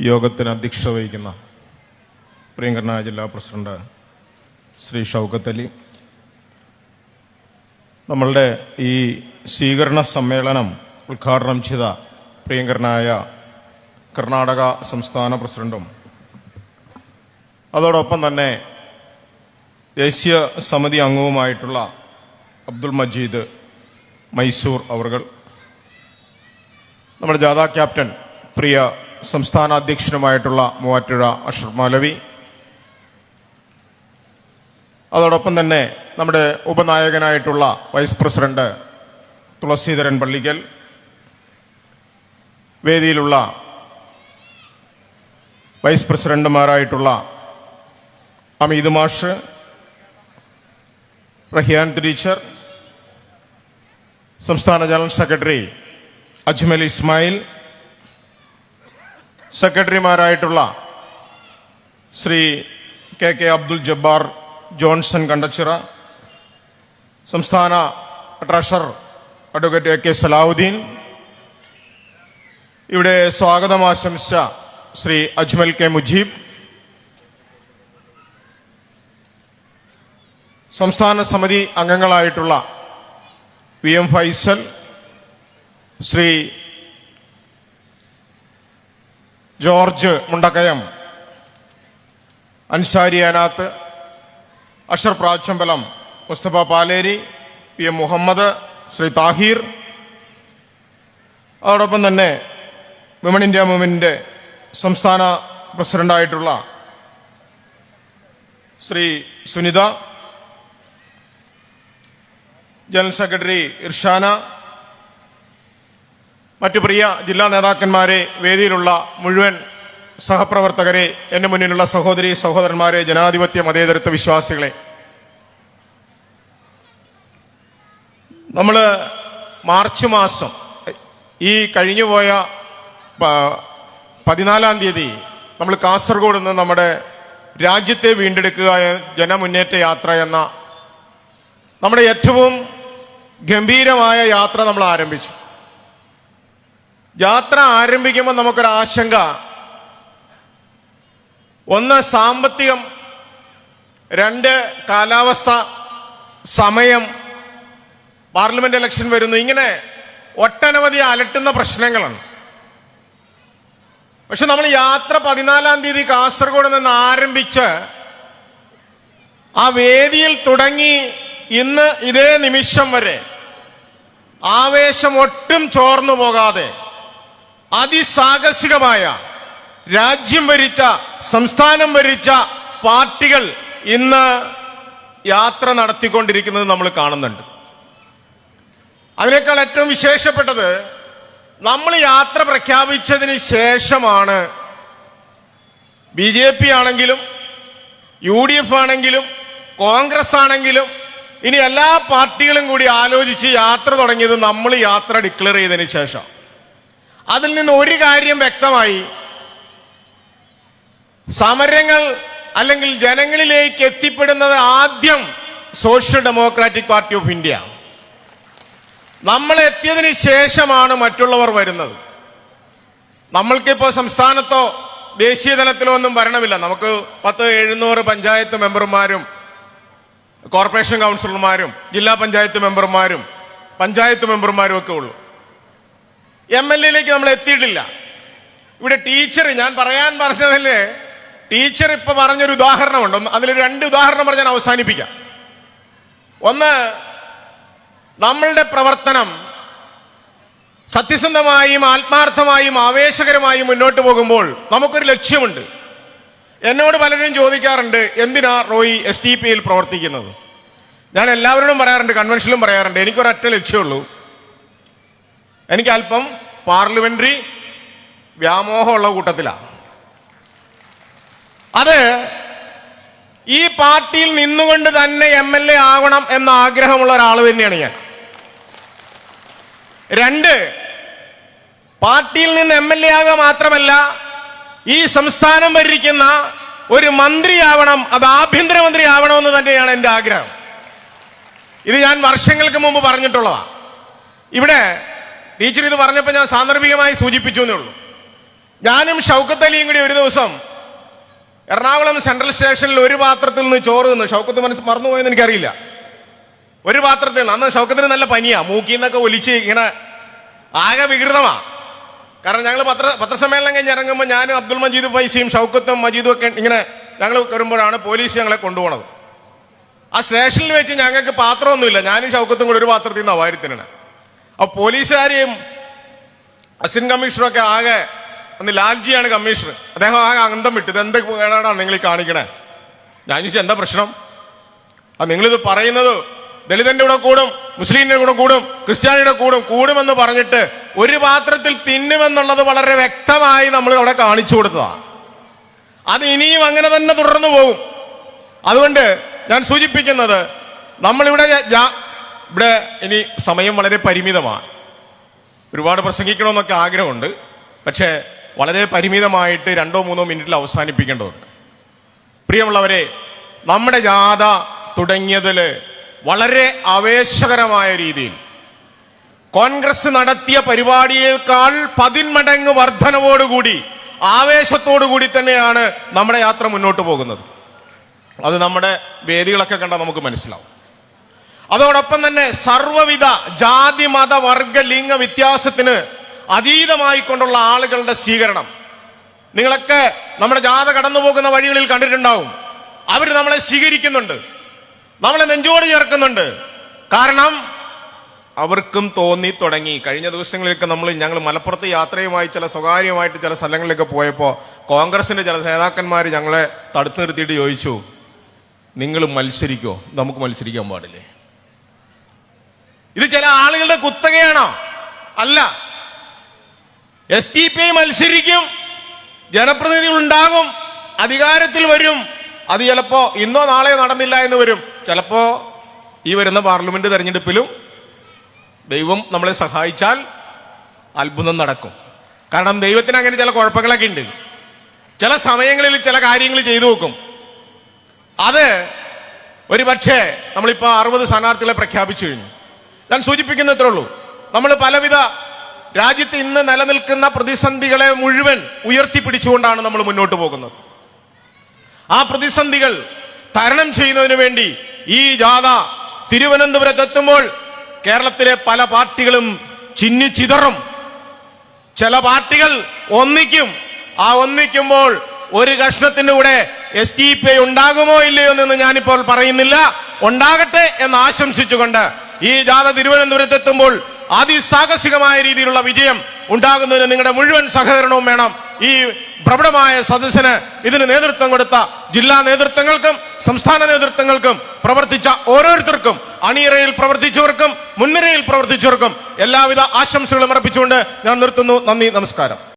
യോഗത്തിന് അധ്യക്ഷത വഹിക്കുന്ന പ്രിയങ്കരനായ ജില്ലാ പ്രസിഡന്റ് ശ്രീ ഷൗക്കത്ത് അലി. നമ്മളുടെ ഈ സ്വീകരണ സമ്മേളനം ഉദ്ഘാടനം ചെയ്ത പ്രിയങ്കരനായ കർണാടക സംസ്ഥാന പ്രസിഡന്റും അതോടൊപ്പം തന്നെ ദേശീയ സമിതി അംഗവുമായിട്ടുള്ള അബ്ദുൾ മജീദ് മൈസൂർ അവർകൾ നമ്മുടെ ജാഥ ക്യാപ്റ്റൻ പ്രിയ സംസ്ഥാന അധ്യക്ഷനുമായിട്ടുള്ള മൂവാറ്റുഴ അഷർ മൗലവി. അതോടൊപ്പം തന്നെ നമ്മുടെ ഉപനായകനായിട്ടുള്ള വൈസ് പ്രസിഡന്റ് തുളസീധരൻ പള്ളിക്കൽ വേദിയിലുള്ള വൈസ് പ്രസിഡന്റുമാരായിട്ടുള്ള അമീദ് മാഷ് റഹിയാൻ ടീച്ചർ സംസ്ഥാന general secretary Ajmal Ismail സെക്രട്ടറിമാരായിട്ടുള്ള Shri K K Abdul Jabbar Johnson Kandachira സംസ്ഥാന treasurer advocate A K Salahuddeen ഇവിടെ സ്വാഗതം ആശംസിച്ച ശ്രീ അജ്മൽ കെ മുജീബ് സംസ്ഥാന സമിതി അംഗങ്ങളായിട്ടുള്ള V M Faisal Shri George Mundakayam Ansari Anath Ashar Prachambalam Mustafa Paleri P M Muhammad Shri Thahir. അതോടൊപ്പം തന്നെ women India മൂവ്മെന്റിന്റെ സംസ്ഥാന പ്രസിഡന്റായിട്ടുള്ള ശ്രീ സുനിത ജനറൽ സെക്രട്ടറി ഇർഷാന മറ്റു പ്രിയ ജില്ലാ നേതാക്കന്മാരെ വേദിയിലുള്ള മുഴുവൻ സഹപ്രവർത്തകരെ എന്റെ മുന്നിലുള്ള സഹോദരി സഹോദരന്മാരെ ജനാധിപത്യ മതേതരത്വ വിശ്വാസികളെ. നമ്മൾ മാർച്ച് മാസം ഈ കഴിഞ്ഞുപോയ പോയ പതിനാലാം തീയതി നമ്മൾ കാസർഗോഡ് നിന്ന് നമ്മുടെ രാജ്യത്തെ വീണ്ടെടുക്കുക ജനമുന്നേറ്റ യാത്ര എന്ന നമ്മുടെ ഏറ്റവും ഗംഭീരമായ യാത്ര നമ്മൾ ആരംഭിച്ചു. യാത്ര ആരംഭിക്കുമ്പോൾ നമുക്കൊരു ആശങ്ക. ഒന്ന് സാമ്പത്തികം രണ്ട് കാലാവസ്ഥ സമയം പാർലമെന്റ് ഇലക്ഷൻ വരുന്നു. ഇങ്ങനെ ഒട്ടനവധി അലട്ടുന്ന പ്രശ്നങ്ങളാണ്. പക്ഷെ നമ്മൾ യാത്ര പതിനാലാം തീയതി കാസർഗോഡ് നിന്ന് ആരംഭിച്ച് ആ വേദിയിൽ തുടങ്ങി ഇന്ന് ഇതേ നിമിഷം വരെ ആവേശം ഒട്ടും ചോർന്നു പോകാതെ അതിസാഹസികമായ രാജ്യം ഭരിച്ച സംസ്ഥാനം ഭരിച്ച പാർട്ടികൾ ഇന്ന് യാത്ര നടത്തിക്കൊണ്ടിരിക്കുന്നത് നമ്മൾ കാണുന്നുണ്ട്. അതിനേക്കാൾ ഏറ്റവും വിശേഷപ്പെട്ടത് നമ്മൾ യാത്ര പ്രഖ്യാപിച്ചതിന് ശേഷമാണ് ബി ജെ പി ആണെങ്കിലും യു ഡി എഫ് ആണെങ്കിലും കോൺഗ്രസ് ആണെങ്കിലും ഇനി എല്ലാ പാർട്ടികളും കൂടി ആലോചിച്ച് യാത്ര തുടങ്ങിയത് നമ്മൾ യാത്ര ഡിക്ലെയർ ചെയ്തതിന് ശേഷം. അതിൽ നിന്ന് ഒരു കാര്യം വ്യക്തമായി. സമരങ്ങൾ അല്ലെങ്കിൽ ജനങ്ങളിലേക്ക് എത്തിപ്പെടുന്നത് ആദ്യം social democratic party of India. നമ്മൾ എത്തിയതിന് ശേഷമാണ് മറ്റുള്ളവർ വരുന്നത്. നമ്മൾക്കിപ്പോൾ സംസ്ഥാനത്തോ ദേശീയ തലത്തിലോ ഒന്നും ഭരണമില്ല നമുക്ക് പത്ത് എഴുന്നൂറ് പഞ്ചായത്ത് മെമ്പർമാരും കോർപ്പറേഷൻ കൗൺസിലർമാരും ജില്ലാ പഞ്ചായത്ത് മെമ്പർമാരും പഞ്ചായത്ത് മെമ്പർമാരും ഒക്കെ ഉള്ളൂ. എം എൽ എയിലേക്ക് നമ്മൾ എത്തിയിട്ടില്ല. ഇവിടെ ടീച്ചർ ഞാൻ പറയാൻ പറഞ്ഞതിൽ ടീച്ചർ ഇപ്പൊ പറഞ്ഞൊരു ഉദാഹരണമുണ്ട്. അതിൽ രണ്ട് ഉദാഹരണം പറഞ്ഞ് ഞാൻ അവസാനിപ്പിക്കാം. ഒന്ന് നമ്മളുടെ പ്രവർത്തനം സത്യസന്ധമായും ആത്മാർത്ഥമായും ആവേശകരമായും മുന്നോട്ട് പോകുമ്പോൾ നമുക്കൊരു ലക്ഷ്യമുണ്ട്. എന്നോട് പലരും ചോദിക്കാറുണ്ട് എന്തിനാ റോയി എസ് ടി പിയിൽ പ്രവർത്തിക്കുന്നത്? ഞാൻ എല്ലാവരോടും പറയാറുണ്ട് കൺവെൻഷനിലും പറയാറുണ്ട് എനിക്കൊരൊറ്റ ലക്ഷ്യമുള്ളൂ എനിക്ക് അല്പം പാർലമെന്ററി വ്യാമോഹമുള്ള കൂട്ടത്തിലാണ് അത് ഈ പാർട്ടിയിൽ നിന്നുകൊണ്ട് തന്നെ എം എൽ എ ആവണം എന്ന ആഗ്രഹമുള്ള ഒരാൾ തന്നെയാണ് ഞാൻ. രണ്ട് പാർട്ടിയിൽ നിന്ന് എം എൽ എ ആകുക മാത്രമല്ല ഈ സംസ്ഥാനം ഭരിക്കുന്ന ഒരു മന്ത്രിയാവണം അത് ആഭ്യന്തരമന്ത്രി ആവണമെന്ന് തന്നെയാണ് എന്റെ ആഗ്രഹം. ഇത് ഞാൻ വർഷങ്ങൾക്ക് മുമ്പ് പറഞ്ഞിട്ടുള്ളതാണ് ഇവിടെ ടീച്ചർ ഇത് പറഞ്ഞപ്പോൾ ഞാൻ സാന്ദർഭികമായി സൂചിപ്പിച്ചു എന്നേ ഉള്ളൂ. ഞാനും ഷൗക്കത്ത് അലിയും കൂടി ഒരു ദിവസം എറണാകുളം സെൻട്രൽ സ്റ്റേഷനിൽ ഒരു പാത്രത്തിൽ നിന്ന് ചോറ് നിന്ന് ഷൗക്കത്ത് മനസ്സ് മറന്നുപോയെന്ന് എനിക്കറിയില്ല. ഒരു പാത്രത്തിൽ നിന്ന്. അന്ന് ഷൗക്കത്തിന് നല്ല പനിയാ. മൂക്കിൽ നിന്നൊക്കെ ഒലിച്ച് ഇങ്ങനെ ആകെ വികൃതമാ. കാരണം ഞങ്ങൾ പത്ര പത്രസമ്മേളനം കഴിഞ്ഞ് ഇറങ്ങുമ്പോൾ ഞാനും അബ്ദുൾ മജീദ് ഫൈസിയും ഷൗക്കത്തും മജീദും ഒക്കെ ഇങ്ങനെ ഞങ്ങൾ വരുമ്പോഴാണ് പോലീസ് ഞങ്ങളെ കൊണ്ടുപോണത്. ആ സ്റ്റേഷനിൽ വെച്ച് ഞങ്ങൾക്ക് പാത്രമൊന്നുമില്ല. ഞാനും ഷൗക്കത്തും കൂടി ഒരു പാത്രത്തിൽ നിന്നാണ് വാരിത്തിനാണ് അപ്പൊ പോലീസുകാരെയും അസിസ്റ്റന്റ് കമ്മീഷണറൊക്കെ ആകെ അന്ന് ലാൽജിയാണ് കമ്മീഷണർ. അദ്ദേഹം ആകെ അന്തം വിട്ടു. ഇത് എന്ത് കേടാണ് നിങ്ങൾ കാണിക്കണേ? ഞാൻ ചോദിച്ചു എന്താ പ്രശ്നം? ആ നിങ്ങളിത് പറയുന്നത് ദളിതന്റെ കൂടെ കൂടും മുസ്ലിമിന്റെ കൂടെ കൂടും ക്രിസ്ത്യാനിയുടെ കൂടും കൂടുമെന്ന് പറഞ്ഞിട്ട് ഒരു പാത്രത്തിൽ തിന്നുമെന്നുള്ളത് വളരെ വ്യക്തമായി നമ്മൾ അവിടെ കാണിച്ചു കൊടുത്തതാണ്. അത് ഇനിയും അങ്ങനെ തന്നെ തുടർന്നു പോകും. അതുകൊണ്ട് ഞാൻ സൂചിപ്പിക്കുന്നത് നമ്മളിവിടെ ഇവിടെ ഇനി സമയം വളരെ പരിമിതമാണ്. ഒരുപാട് പ്രസംഗിക്കണമെന്നൊക്കെ ആഗ്രഹമുണ്ട്. പക്ഷേ വളരെ പരിമിതമായിട്ട് രണ്ടോ മൂന്നോ മിനിറ്റിൽ അവസാനിപ്പിക്കേണ്ടതുണ്ട്. പ്രിയമുള്ളവരെ നമ്മുടെ ജാഥ തുടങ്ങിയതിൽ വളരെ ആവേശകരമായ രീതിയിൽ കോൺഗ്രസ് നടത്തിയ പരിപാടിയേക്കാൾ പതിന്മടങ്ങ് വർധനവോടുകൂടി ആവേശത്തോടുകൂടി തന്നെയാണ് നമ്മുടെ യാത്ര മുന്നോട്ട് പോകുന്നത്. അത് നമ്മുടെ വേദികളൊക്കെ കണ്ടാൽ നമുക്ക് മനസ്സിലാവും. അതോടൊപ്പം തന്നെ സർവവിധ ജാതി മത വർഗ ലിംഗ വ്യത്യാസത്തിന് അതീതമായി കൊണ്ടുള്ള ആളുകളുടെ സ്വീകരണം. നിങ്ങളൊക്കെ നമ്മുടെ ജാഥ കടന്നു പോകുന്ന വഴികളിൽ കണ്ടിട്ടുണ്ടാവും. അവർ നമ്മളെ സ്വീകരിക്കുന്നുണ്ട്. നമ്മളെ നെഞ്ചോട് ചേർക്കുന്നുണ്ട്. കാരണം അവർക്കും തോന്നി തുടങ്ങി. കഴിഞ്ഞ ദിവസങ്ങളിലൊക്കെ നമ്മൾ ഞങ്ങൾ മലപ്പുറത്ത് യാത്രയുമായി ചില സ്വകാര്യമായിട്ട് ചില സ്ഥലങ്ങളിലൊക്കെ പോയപ്പോൾ കോൺഗ്രസിന്റെ ചില നേതാക്കന്മാർ ഞങ്ങളെ തടുത്തു നിർത്തിയിട്ട് ചോദിച്ചു നിങ്ങൾ മത്സരിക്കോ നമുക്ക് മത്സരിക്കാൻ പാടില്ലേ? ഇത് ചില ആളുകളുടെ കുത്തകയാണോ? അല്ല. എസ് ടി പി മത്സരിക്കും ജനപ്രതിനിധികൾ ഉണ്ടാകും അധികാരത്തിൽ വരും. അത് ചിലപ്പോ ഇന്നോ നാളെയോ നടന്നില്ല എന്ന് വരും. ചിലപ്പോ ഈ വരുന്ന പാർലമെന്റ് തെരഞ്ഞെടുപ്പിലും ദൈവം നമ്മളെ സഹായിച്ചാൽ അത്ഭുതം നടക്കും. കാരണം ദൈവത്തിന് അങ്ങനെ ചില കുഴപ്പങ്ങളൊക്കെ ഉണ്ട്. ചില സമയങ്ങളിൽ ചില കാര്യങ്ങൾ ചെയ്തു നോക്കും അത് ഒരു പക്ഷേ നമ്മളിപ്പോ അറുപത് സ്ഥാനാർത്ഥികളെ പ്രഖ്യാപിച്ചു കഴിഞ്ഞു. ഞാൻ സൂചിപ്പിക്കുന്നത്രേ ഉള്ളൂ നമ്മൾ പലവിധ രാജ്യത്ത് ഇന്ന് നിലനിൽക്കുന്ന പ്രതിസന്ധികളെ മുഴുവൻ ഉയർത്തിപ്പിടിച്ചുകൊണ്ടാണ് നമ്മൾ മുന്നോട്ട് പോകുന്നത്. ആ പ്രതിസന്ധികൾ തരണം ചെയ്യുന്നതിന് വേണ്ടി ഈ ജാഥ തിരുവനന്തപുരത്തെത്തുമ്പോൾ കേരളത്തിലെ പല പാർട്ടികളും ചിന്നിച്ചിതറും ചില പാർട്ടികൾ ഒന്നിക്കും ആ ഒന്നിക്കുമ്പോൾ ഒരു കഷ്ണത്തിന്റെ കൂടെ എസ് ടി പി ഉണ്ടാകുമോ ഇല്ലയോ എന്ന് ഞാനിപ്പോൾ പറയുന്നില്ല. ഉണ്ടാകട്ടെ എന്ന് ആശംസിച്ചുകൊണ്ട് ഈ ജാഥ തിരുവനന്തപുരത്ത് എത്തുമ്പോൾ അതിസാഹസികമായ രീതിയിലുള്ള വിജയം ഉണ്ടാകുന്നതിന് നിങ്ങളുടെ മുഴുവൻ സഹകരണവും വേണം. ഈ പ്രബലമായ സദസ്സിന് ഇതിന് നേതൃത്വം കൊടുത്ത ജില്ലാ നേതൃത്വങ്ങൾക്കും സംസ്ഥാന നേതൃത്വങ്ങൾക്കും പ്രവർത്തിച്ച ഓരോരുത്തർക്കും അണിയറയിൽ പ്രവർത്തിച്ചവർക്കും മുൻനിരയിൽ പ്രവർത്തിച്ചവർക്കും എല്ലാവിധ ആശംസകളും അർപ്പിച്ചുകൊണ്ട് ഞാൻ നിർത്തുന്നു. നന്ദി നമസ്കാരം.